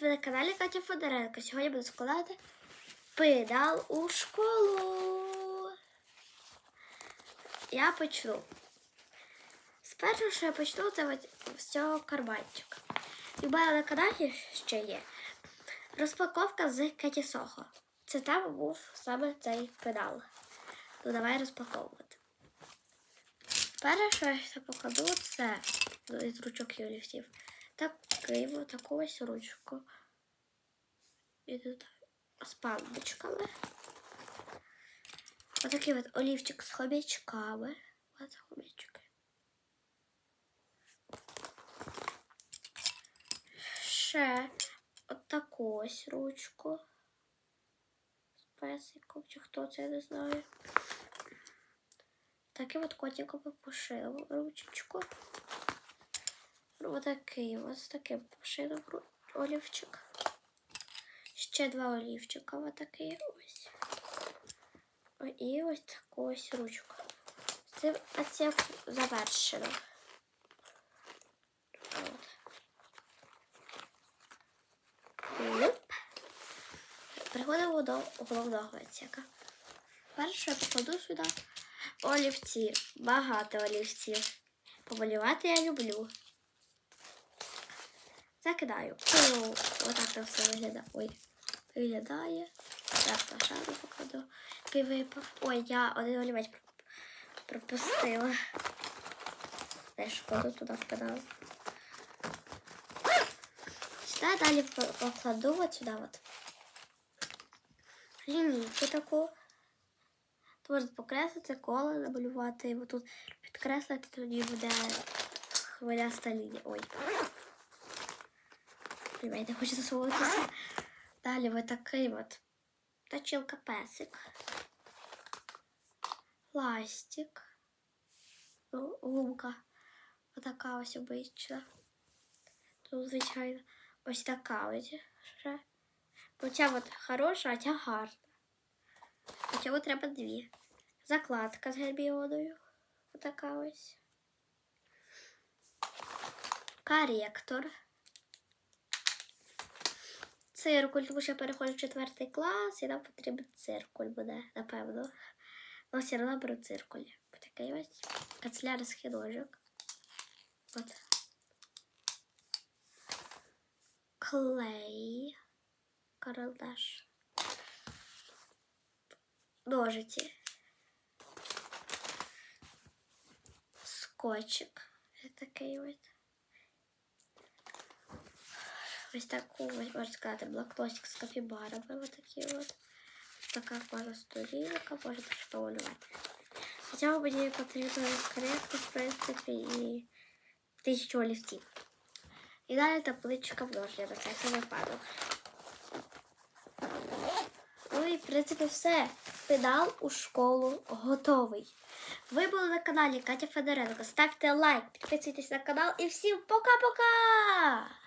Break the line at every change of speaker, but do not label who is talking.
ви на каналі Катя Федоренко. Сьогодні буду складати педал у школу. Я почну. Спершу, що я почну, це з цього карманчика. І в мене на каналі ще є розпаковка з Кеті Сохо. Це там був саме цей педал. Ну, давай розпаковувати. Перше, що я покладу, це ну, із ручок і олівців. Таку, таку ось ручку. І тут з пандочками. Отакий от олівчик з хомячками. От хомячки. Ще от таку ось ручку. З песиком, чи хто це, я не знаю. Таким от котиком пошив ручечку. Ось такий ось таким пошив олівчик. Ще два олівчика, ось такий ось. І ось таку ось ручку. Це, а це завершено. Переходимо до головного відсіка. Перше я покладу сюди олівці. Багато олівців. Помалювати я люблю. Закидаю. Отак це все виглядає. Ой, виглядає. Так, на шару покладу. Який випав. Ой, я один олівець проп- пропустила. Теж шкоду туди вкидала. Сюди далі покладу от сюди от. Лінійку таку. Тут покреслити, коло намалювати. І отут підкреслити, тоді буде хвиляста лінія. Ой. Ребята, хочу засовуватися. Далі ось такий от точилка песик. Пластик. Ну, Гумка. Отака ось обична. Тут, звичайно, ось така ось ще. Оця от хороша, а ця гарна. А цього треба дві. Закладка з гербіоною. Отака ось. Коректор. Циркуль, тому що я переходжу в четвертий клас, і нам потрібен циркуль буде, напевно. Ну, все одно беру циркуль. Такий ось канцелярський ножик. От. Клей. Карандаш. Ножиці. Скотчик. Такий ось. Ось таку, ось, можна сказати, блокнотик з капібарами. Ось от. Така можна сторінка, можна помалювати. Хоча мені потрібно коректно, в принципі, і тисячу олівців. І далі табличка множення на всякий випадок. Ну і, в принципі, все. Педал у школу готовий. Ви були на каналі Катя Федоренко. Ставте лайк, підписуйтесь на канал і всім пока-пока!